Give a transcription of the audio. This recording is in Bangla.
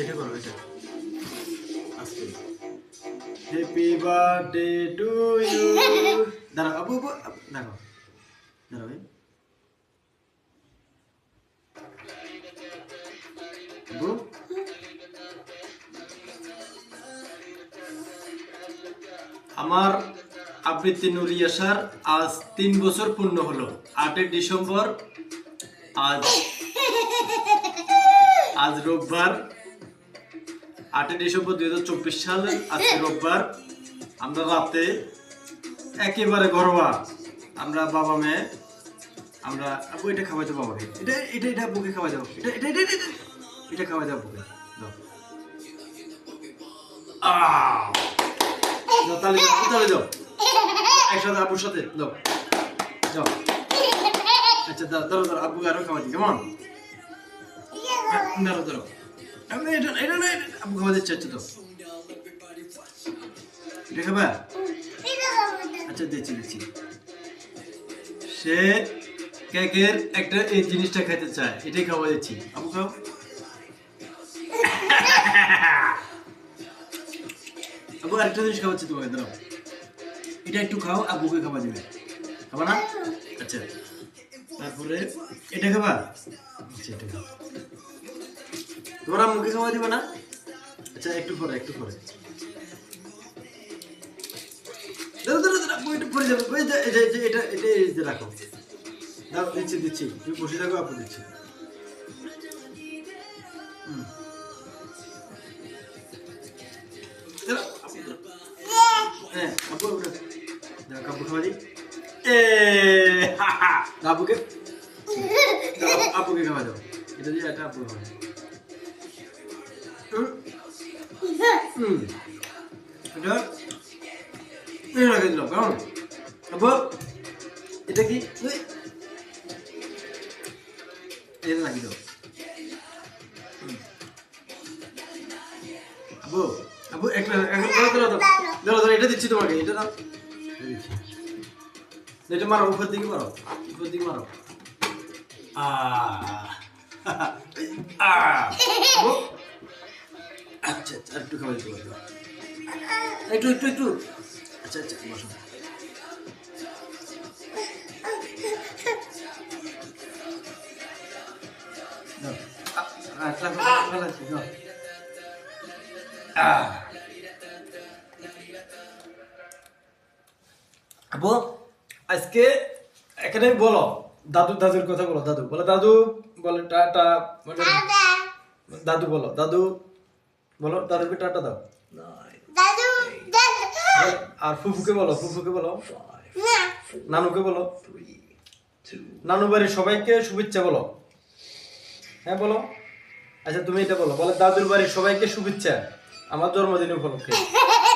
এটা করো এটা আস্তে হ্যাপি বার্থডে টু ইউ দাঁড়াও, আবু আবু দাঁড়াও। আবু। আমার আবৃত্তি নুরিয়াসার আজ তিন বছর পূর্ণ হলো। আটই ডিসেম্বর, আজ আজ রোববার। আটই ডিসেম্বর দুই হাজার চব্বিশ সাল, আজকে রোববার। আমরা রাতে একেবারে ঘরোয়া আমরা বাবা মেয়ে, আমরা এটা খাওয়াই দেবো বাবাকে এটা এটা এটা বুকে খাওয়াই দেবো এটা এটা এটা এটা এটা খাওয়াই দেবো বুকে দাও। একসাথে সাথে যাও। আচ্ছা দাও ধরো ধরো আব্বু আরও খাওয়া কেমন? আমি এটা এটা না আব্বু খাওয়া দিচ্ছে এটা খাবা? আচ্ছা দিচ্ছি দিচ্ছি। সে কেকের একটা এই জিনিসটা খেতে চায়, এটাই খাওয়া দিচ্ছি। আবু খাও। আবু আরেকটা জিনিস খাওয়াচ্ছি তোমাকে, দাঁড়াও। এটা একটু খাও আব্বুকে খাওয়া দিবে। খাবা না? আচ্ছা। তারপরে এটা খাবা? আচ্ছা এটা খাও। তোমার মুখে সময় দিবে না? আচ্ছা একটু পরে একটু পরে। এটা এটা এটা এটা আপু। হ্যাঁ, আপুকে। খাওয়া দাও। এটা দিয়ে একটা আপু খাওয়া দাও। হুম। হুম। এটা এই রাখে দিলাম কেমন আপু এটা কি উই। এটা রাখি দাও হুম। আপু আপু একটা একটা ধরো ধরো ধরো ধরো ধরো এটা দিচ্ছি তোমাকে এটা দাও এটা দিচ্ছি। এটা মারো উপর দিকে মারো উপর দিকে মারো আহ আহ একটু পারব একটু একটু একটু আচ্ছা আচ্ছা বসো। আজকে এখানে বলো দাদু দাদুর কথা বলো দাদু। বলো দাদু বলে টাটা মানে দাদু বলো দাদু। বলো দাদুকে টাটা দাও। আর ফুফুকে বলো ফুফুকে বলো। নানুকে বলো। নানু বাড়ির সবাইকে শুভেচ্ছা বলো। হ্যাঁ বলো। আচ্ছা তুমি এটা বলো। বলো দাদুর বাড়ির সবাইকে শুভেচ্ছা। আমার জন্মদিন উপলক্ষে।